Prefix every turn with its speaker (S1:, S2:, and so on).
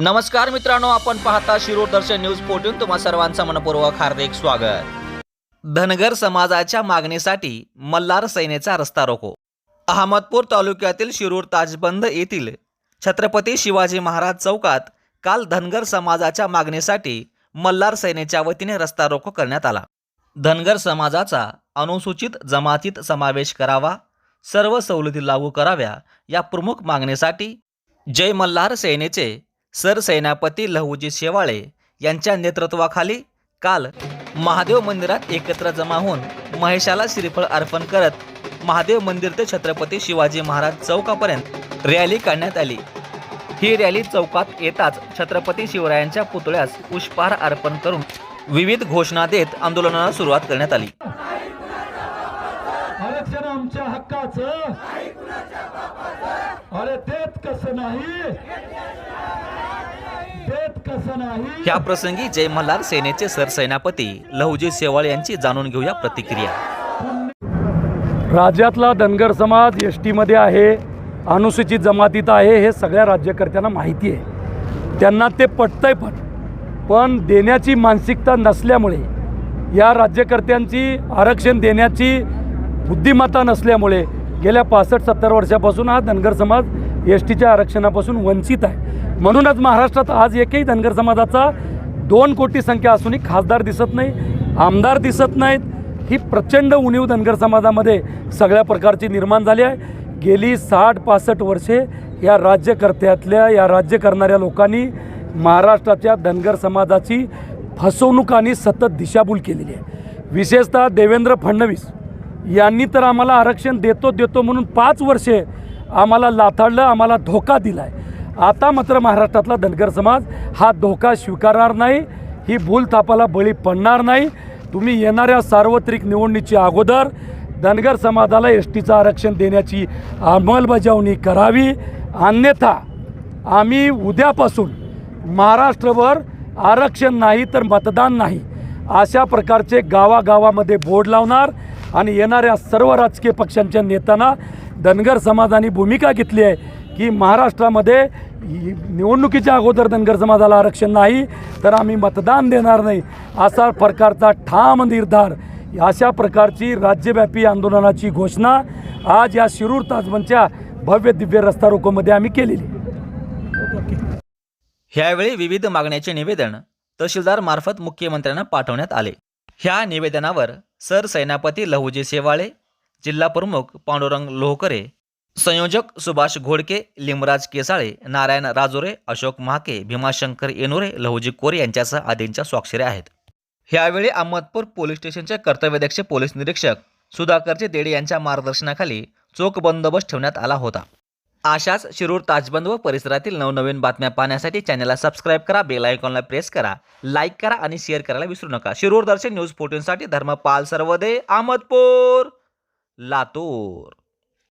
S1: नमस्कार मित्रांनो आपण पाहता शिरूर दर्शन न्यूज फोर्टून तुम्हा सर्वांचं मनपूर्वक हार्दिक स्वागत. धनगर समाजाच्या मागणीसाठी मल्हार सेनेचा रस्ता रोको. अहमदपूर तालुक्यातील शिरूर ताजबंद येथील छत्रपती शिवाजी महाराज चौकात काल धनगर समाजाच्या मागणीसाठी मल्हार सेनेच्या वतीने रस्ता रोको करण्यात आला. धनगर समाजाचा अनुसूचित जमातीत समावेश करावा सर्व सवलती लागू कराव्या या प्रमुख मागणीसाठी जय मल्हार सेनेचे सरसेनापती लहूजी शेवाळे यांच्या नेतृत्वाखाली काल महादेव मंदिरात एकत्र जमा होऊन महेशाला श्रीफळ अर्पण करत महादेव मंदिर ते छत्रपती शिवाजी महाराज चौकापर्यंत रॅली काढण्यात आली. ही रॅली चौकात येताच छत्रपती शिवरायांच्या पुतळ्यास पुष्पहार अर्पण करून विविध घोषणा देत आंदोलनाला सुरुवात करण्यात आली.
S2: आरक्षण आमच्या हक्काचं. अरे तेच कसं नाही.
S1: ह्या प्रसंगी जय मल्हार सेनेचे सरसेनापती लहुजी शेवाळे यांची जाणून घेऊया प्रतिक्रिया.
S2: राज्यातला धनगर समाज एस टीमध्ये आहे अनुसूचित जमातीत आहे हे सगळ्या राज्यकर्त्यांना माहिती आहे. त्यांना ते पटतंय पण. पण देण्याची मानसिकता नसल्यामुळे या राज्यकर्त्यांची आरक्षण देण्याची बुद्धिमत्ता नसल्यामुळे गेल्या पासष्ट सत्तर वर्षापासून हा धनगर समाज एस टीच्या आरक्षणापासून वंचित आहे. म्हणूनच महाराष्ट्रात आज एकही धनगर समाजाचा दोन कोटी संख्या असूनही खासदार दिसत नाही आमदार दिसत नाहीत. ही प्रचंड उणीव धनगर समाजामध्ये सगळ्या प्रकारची निर्माण झाली आहे. गेली साठ पासष्ट वर्षे या राज्यकर्त्यातल्या या राज्य करणाऱ्या लोकांनी महाराष्ट्राच्या धनगर समाजाची फसवणुकांनी सतत दिशाभूल केलेली आहे. विशेषतः देवेंद्र फडणवीस यांनी तर आम्हाला आरक्षण देतो देतो म्हणून पाच वर्षे आम्हाला लाथाडलं आम्हाला धोका दिला आहे आता मात्र महाराष्ट्रातला धनगर समाज हा धोका स्वीकारणार नाही ही भूल थापाला बळी पडणार नाही. तुम्ही येणाऱ्या सार्वत्रिक निवडणुकीच्या अगोदर धनगर समाजाला एस टीचं आरक्षण देण्याची अंमलबजावणी करावी. अन्यथा आम्ही उद्यापासून महाराष्ट्रभर आरक्षण नाही तर मतदान नाही अशा प्रकारचे गावागावामध्ये बोर्ड लावणार आणि येणाऱ्या सर्व राजकीय पक्षांच्या नेत्यांना धनगर समाजाने भूमिका घेतली आहे की महाराष्ट्रामध्ये निवडणुकीच्या अगोदर धनगर समाजाला आरक्षण नाही तर आम्ही मतदान देणार नाही असा प्रकारचा ठाम निर्धार अशा प्रकारची राज्यव्यापी आंदोलनाची घोषणा आज या शिरूर ताजमनच्या भव्य दिव्य रस्ता रोकोमध्ये आम्ही केलेली.
S1: ह्यावेळी विविध मागण्याचे निवेदन तहसीलदार मार्फत मुख्यमंत्र्यांना पाठवण्यात आले. ह्या निवेदनावर सरसेनापती लहुजी सेवाळे जिल्हा प्रमुख पांडुरंग लोहकरे संयोजक सुभाष घोडके लिमराज केसाळे नारायण राजोरे अशोक महाके भीमाशंकर येनुरे लहुजी कोरे यांच्यासह आदींच्या स्वाक्षऱ्या आहेत. ह्यावेळी अहमदपूर पोलीस स्टेशनचे कर्तव्यदक्ष पोलीस निरीक्षक सुधाकरचे देडे यांच्या मार्गदर्शनाखाली चोख बंदोबस्त ठेवण्यात आला होता. अशाच शिरूर ताजबंद व परिसरातील नवनवीन बातम्या पाहण्यासाठी चॅनलला सबस्क्राईब करा बेल आयकॉनला प्रेस करा लाईक करा आणि शेअर करायला विसरू नका. शिरूर दर्शन न्यूज फोर्टीनसाठी धर्मपाल सर्वदे अहमदपूर! लातूर